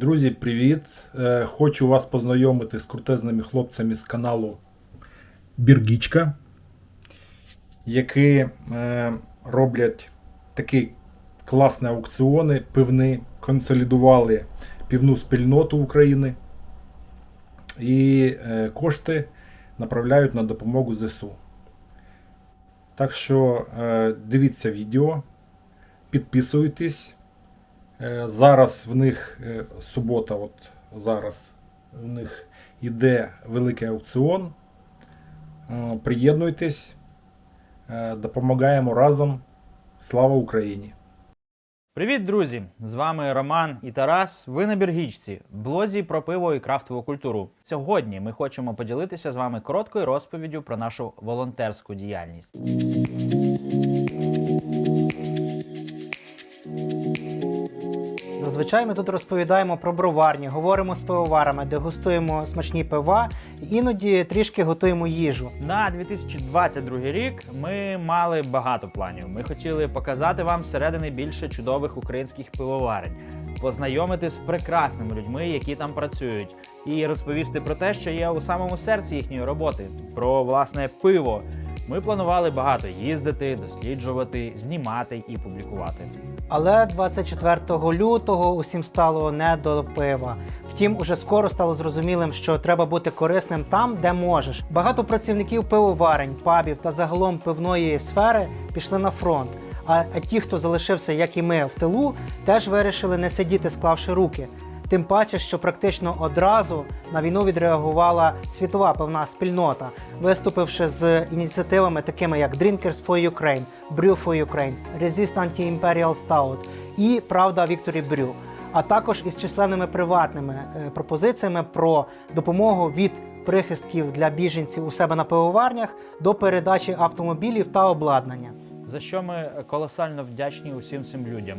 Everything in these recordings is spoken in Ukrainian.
Друзі, привіт! Е, Хочу вас познайомити з крутезними хлопцями з каналу Біргічка, які е, роблять такі класні аукціони пивни, консолідували півну спільноту України і е, кошти направляють на допомогу ЗСУ. Так що дивіться відео, підписуйтесь. Е, Зараз в них е, субота, от зараз в них іде великий аукціон. Е, Приєднуйтесь, допомагаємо разом. Слава Україні! Привіт, друзі! З вами Роман і Тарас. Ви на Біргічці, блозі про пиво і крафтову культуру. Сьогодні ми хочемо поділитися з вами короткою розповіддю про нашу волонтерську діяльність. Зазвичай ми тут розповідаємо про броварні, говоримо з пивоварами, дегустуємо смачні пива, іноді трішки готуємо їжу. На 2022 рік ми мали багато планів. Ми хотіли показати вам зсередини більше чудових українських пивоварень, познайомити з прекрасними людьми, які там працюють, і розповісти про те, що є у самому серці їхньої роботи, про власне пиво. Ми планували багато їздити, досліджувати, знімати і публікувати. Але 24 лютого усім стало не до пива. Втім, уже скоро стало зрозумілим, що треба бути корисним там, де можеш. Багато працівників пивоварень, пабів та загалом пивної сфери пішли на фронт. А, ті, хто залишився, як і ми, в тилу, теж вирішили не сидіти, склавши руки. Тим паче, що практично одразу на війну відреагувала світова певна спільнота, виступивши з ініціативами, такими як Drinkers for Ukraine, Brew for Ukraine, Resist Anti-Imperial Stout і Правда Вікторі Брю, а також із численними приватними е, пропозиціями про допомогу від прихистків для біженців у себе на пивоварнях до передачі автомобілів та обладнання. за що ми колосально вдячні усім цим людям.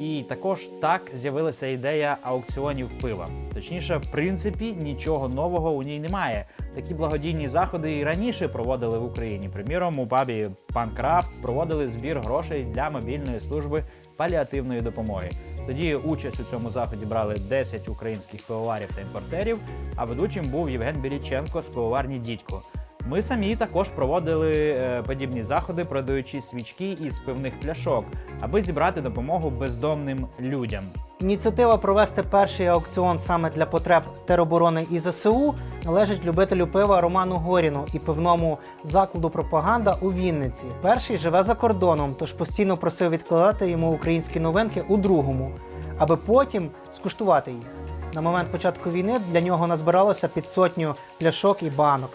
І також так з'явилася ідея аукціонів пива. Точніше, в принципі, нічого нового у ній немає. Такі благодійні заходи і раніше проводили в Україні. Приміром, у пабі Панкрафт проводили збір грошей для мобільної служби паліативної допомоги. Тоді участь у цьому заході брали 10 українських пивоварів та імпортерів. А ведучим був Євген Біліченко з пивоварні Дідько. Ми самі також проводили е, подібні заходи, продаючи свічки із пивних пляшок, аби зібрати допомогу бездомним людям. Ініціатива провести перший аукціон саме для потреб тероборони і ЗСУ належить любителю пива Роману Горіну і пивному закладу пропаганда у Вінниці. Перший живе за кордоном, тож постійно просив відкладати йому українські новинки у другому, аби потім скуштувати їх. На момент початку війни для нього назбиралося під сотню пляшок і банок.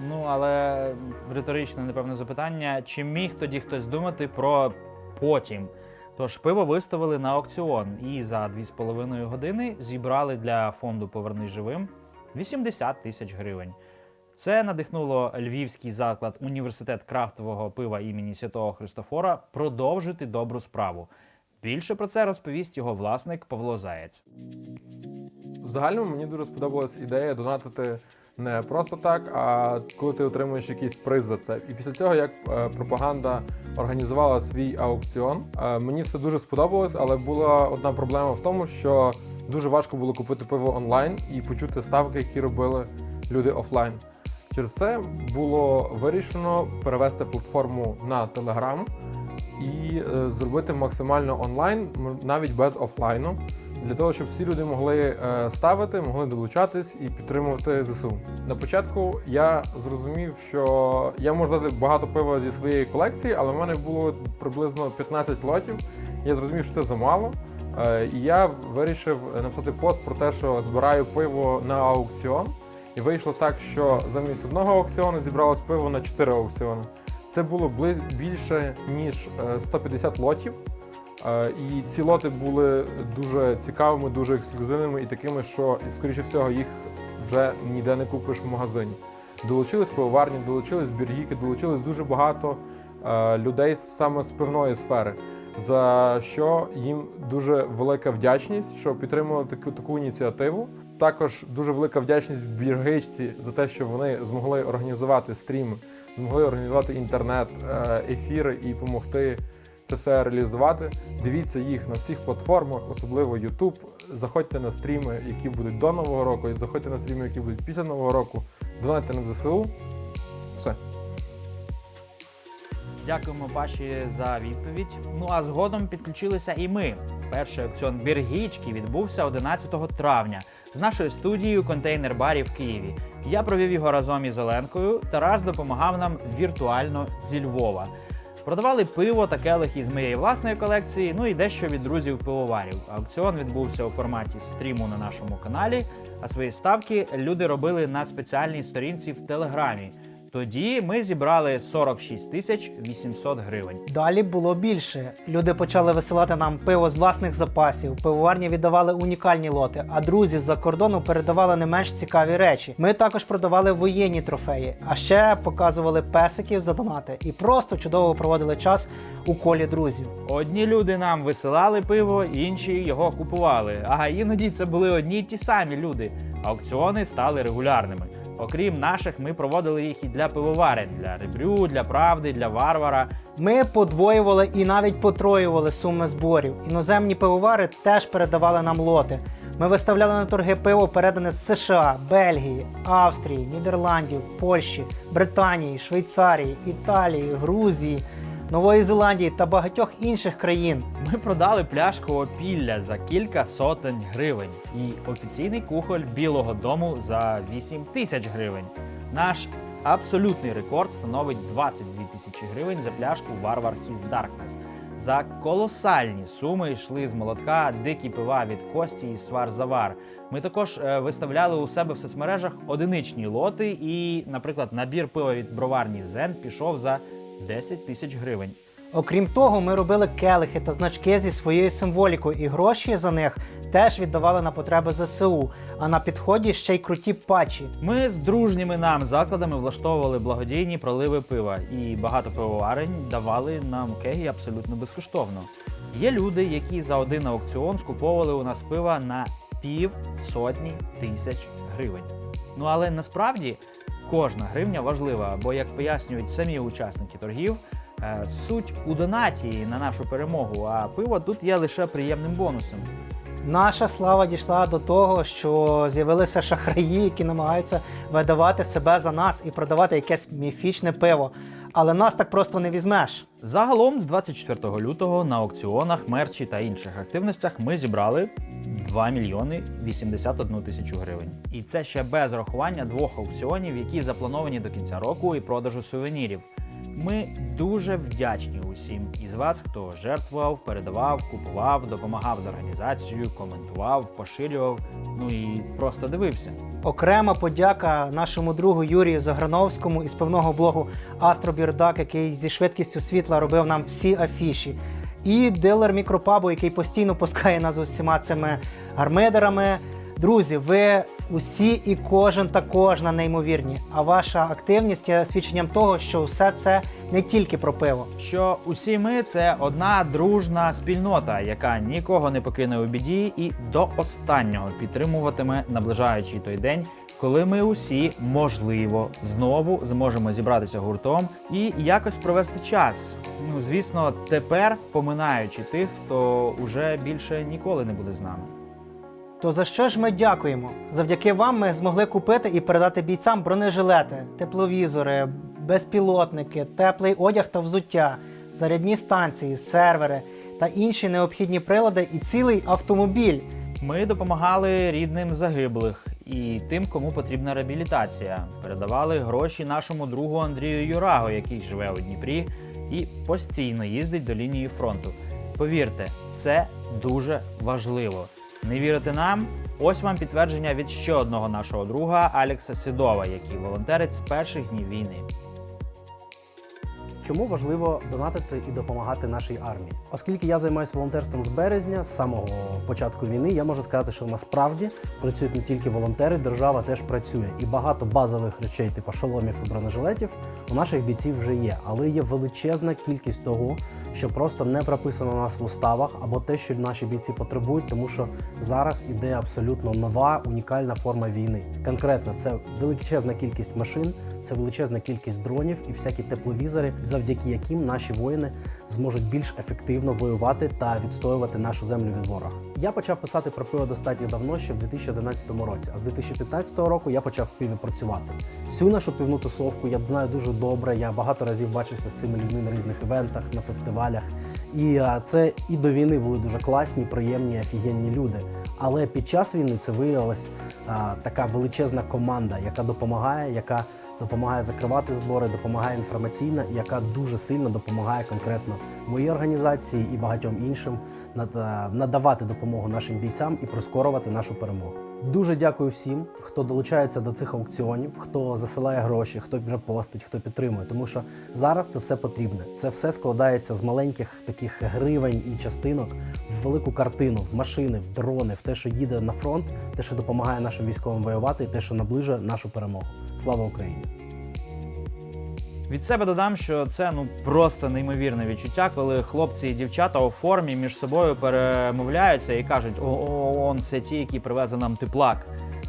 Ну але риторичне, напевно, запитання: чи міг тоді хтось думати про потім? Тож пиво виставили на аукціон і за 2,5 години зібрали для фонду Повернись живим 80 тисяч гривень. Це надихнуло львівський заклад університет крафтового пива імені Святого Христофора продовжити добру справу. Більше про це розповість його власник Павло Заєць. В загальному мені дуже сподобалась ідея донатити не просто так, а коли ти отримуєш якийсь приз за це. І після цього, як е, пропаганда організувала свій аукціон, е, мені все дуже сподобалось, але була одна проблема в тому, що дуже важко було купити пиво онлайн і почути ставки, які робили люди офлайн. Через це було вирішено перевести платформу на Telegram і е, зробити максимально онлайн, навіть без офлайну, для того, щоб всі люди могли е, ставити, могли долучатись і підтримувати ЗСУ. На початку я зрозумів, що я можу дати багато пива зі своєї колекції, але в мене було приблизно 15 лотів. Я зрозумів, що це замало. Е, І я вирішив написати пост про те, що збираю пиво на аукціон. І вийшло так, що замість одного аукціону зібралось пиво на 4 аукціони. Це було більше ніж е, 150 лотів. І ці лоти були дуже цікавими, дуже ексклюзивними і такими, що, скоріше всього, їх вже ніде не купиш в магазині. Долучились пивоварні, долучились біргіки, долучились дуже багато е, людей саме з пивної сфери, за що їм дуже велика вдячність, що підтримували таку, таку ініціативу. Також дуже велика вдячність біргичці за те, що вони змогли організувати стріми, змогли організувати інтернет, е, ефіри і допомогти це все реалізувати. Дивіться їх на всіх платформах, особливо YouTube. Заходьте на стріми, які будуть до Нового року, і заходьте на стріми, які будуть після Нового року. Донайте на ЗСУ. Все. Дякуємо Паші за відповідь. Ну а згодом підключилися і ми. Перший аукціон біргічки відбувся 11 травня з нашою студією контейнер барів в Києві. Я провів його разом із Оленкою. Тарас допомагав нам віртуально зі Львова. Продавали пиво та келихи із моєї власної колекції, ну і дещо від друзів пивоварів. Аукціон відбувся у форматі стріму на нашому каналі, а свої ставки люди робили на спеціальній сторінці в Телеграмі. Тоді ми зібрали 46 тисяч 800 гривень. Далі було більше. Люди почали висилати нам пиво з власних запасів. Пивоварні віддавали унікальні лоти, а друзі з-за кордону передавали не менш цікаві речі. Ми також продавали воєнні трофеї, а ще показували песиків за донати і просто чудово проводили час у колі друзів. Одні люди нам висилали пиво, інші його купували. А іноді це були одні й ті самі люди. Аукціони стали регулярними. Окрім наших, ми проводили їх і для пивоварень, для ребрю, для правди, для варвара. Ми подвоювали і навіть потроювали суми зборів. Іноземні пивовари теж передавали нам лоти. Ми виставляли на торги пиво, передане з США, Бельгії, Австрії, Нідерландів, Польщі, Британії, Швейцарії, Італії, Грузії, Нової Зеландії та багатьох інших країн. Ми продали пляшку опілля за кілька сотень гривень і офіційний кухоль Білого дому за 8 тисяч гривень. Наш абсолютний рекорд становить 22 тисячі гривень за пляшку Варвар His Darkness. За колосальні суми йшли з молотка дикі пива від Кості і Свар Завар. Ми також е, виставляли у себе в соцмережах одиничні лоти, і, наприклад, набір пива від броварні Зен пішов за 10 тисяч гривень. Окрім того, ми робили келихи та значки зі своєю символікою, і гроші за них теж віддавали на потреби ЗСУ. А на підході ще й круті патчі. Ми з дружніми нам закладами влаштовували благодійні проливи пива, і багато пивоварень давали нам кеги абсолютно безкоштовно. Є люди, які за один аукціон скуповували у нас пива на пів сотні тисяч гривень. Ну але насправді кожна гривня важлива, бо як пояснюють самі учасники торгів, е, суть у донаті на нашу перемогу, а пиво тут є лише приємним бонусом. Наша слава дійшла до того, що з'явилися шахраї, які намагаються видавати себе за нас і продавати якесь міфічне пиво. Але нас так просто не візьмеш. Загалом з 24 лютого на аукціонах, мерчі та інших активностях ми зібрали 2 мільйони 81 тисячу гривень. І це ще без рахування двох аукціонів, які заплановані до кінця року і продажу сувенірів. Ми дуже вдячні усім із вас, хто жертвував, передавав, купував, допомагав з організацією, коментував, поширював, ну і просто дивився. Окрема подяка нашому другу Юрію Заграновському із певного блогу Астробірдак, який зі швидкістю світла робив нам всі афіші. І дилер мікропабу, який постійно пускає нас з усіма цими гармидерами. Друзі, ви усі і кожен та кожна неймовірні. А ваша активність є свідченням того, що все це не тільки про пиво. що усі ми це одна дружна спільнота, яка нікого не покине у біді і до останнього підтримуватиме, наближаючи той день, коли ми усі, можливо, знову зможемо зібратися гуртом і якось провести час. Ну, звісно, тепер поминаючи тих, хто уже більше ніколи не буде з нами. То за що ж ми дякуємо? Завдяки вам ми змогли купити і передати бійцям бронежилети, тепловізори, безпілотники, теплий одяг та взуття, зарядні станції, сервери та інші необхідні прилади і цілий автомобіль. Ми допомагали рідним загиблих і тим, кому потрібна реабілітація. Передавали гроші нашому другу Андрію Юраго, який живе у Дніпрі і постійно їздить до лінії фронту. Повірте, це дуже важливо. Не вірите нам? Ось вам підтвердження від ще одного нашого друга Алекса Сідова, який волонтерить з перших днів війни. Чому важливо донатити і допомагати нашій армії? Оскільки я займаюся волонтерством з березня, з самого початку війни, я можу сказати, що насправді працюють не тільки волонтери, держава теж працює. І багато базових речей, типу шоломів і бронежилетів, у наших бійців вже є. Але є величезна кількість того, що просто не прописано у нас в уставах, або те, що наші бійці потребують, тому що зараз іде абсолютно нова унікальна форма війни. Конкретно, це величезна кількість машин, це величезна кількість дронів і всякі тепловізори. Завдяки яким наші воїни зможуть більш ефективно воювати та відстоювати нашу землю від ворога. Я почав писати про пиво достатньо давно, ще в 2011 році. А з 2015 року я почав в пиві працювати. Всю нашу пивну тусовку я знаю дуже добре. Я багато разів бачився з цими людьми на різних івентах, на фестивалях. І це і до війни були дуже класні, приємні, офігенні люди. Але під час війни це виявилась а, така величезна команда, яка допомагає, яка допомагає закривати збори, допомагає інформаційно, і яка дуже сильно допомагає конкретно моїй організації і багатьом іншим над- надавати допомогу нашим бійцям і прискорювати нашу перемогу. Дуже дякую всім, хто долучається до цих аукціонів, хто засилає гроші, хто репостить, хто підтримує. Тому що зараз це все потрібне. Це все складається з маленьких таких гривень і частинок в велику картину, в машини, в дрони, в те, що їде на фронт, те, що допомагає нашим військовим воювати, і те, що наближує нашу перемогу. Слава Україні! Від себе додам, що це ну просто неймовірне відчуття, коли хлопці і дівчата у формі між собою перемовляються і кажуть: о, о, он це ті, які привезли нам теплак.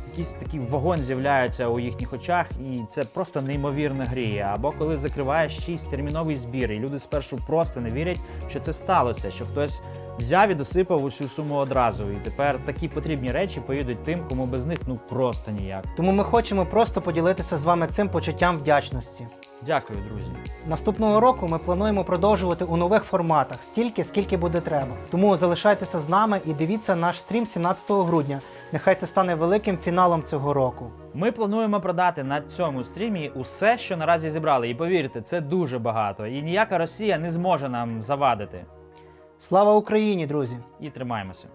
Якийсь такий вогонь з'являється у їхніх очах, і це просто неймовірно гріє. Або коли закриваєш шість терміновий збір, і люди спершу просто не вірять, що це сталося, що хтось взяв і досипав усю суму одразу. І тепер такі потрібні речі поїдуть тим, кому без них ну просто ніяк. Тому ми хочемо просто поділитися з вами цим почуттям вдячності. Дякую, друзі. Наступного року ми плануємо продовжувати у нових форматах стільки, скільки буде треба. Тому залишайтеся з нами і дивіться наш стрім 17 грудня. Нехай це стане великим фіналом цього року. Ми плануємо продати на цьому стрімі усе, що наразі зібрали. І повірте, це дуже багато. І ніяка Росія не зможе нам завадити. Слава Україні, друзі! І тримаємося.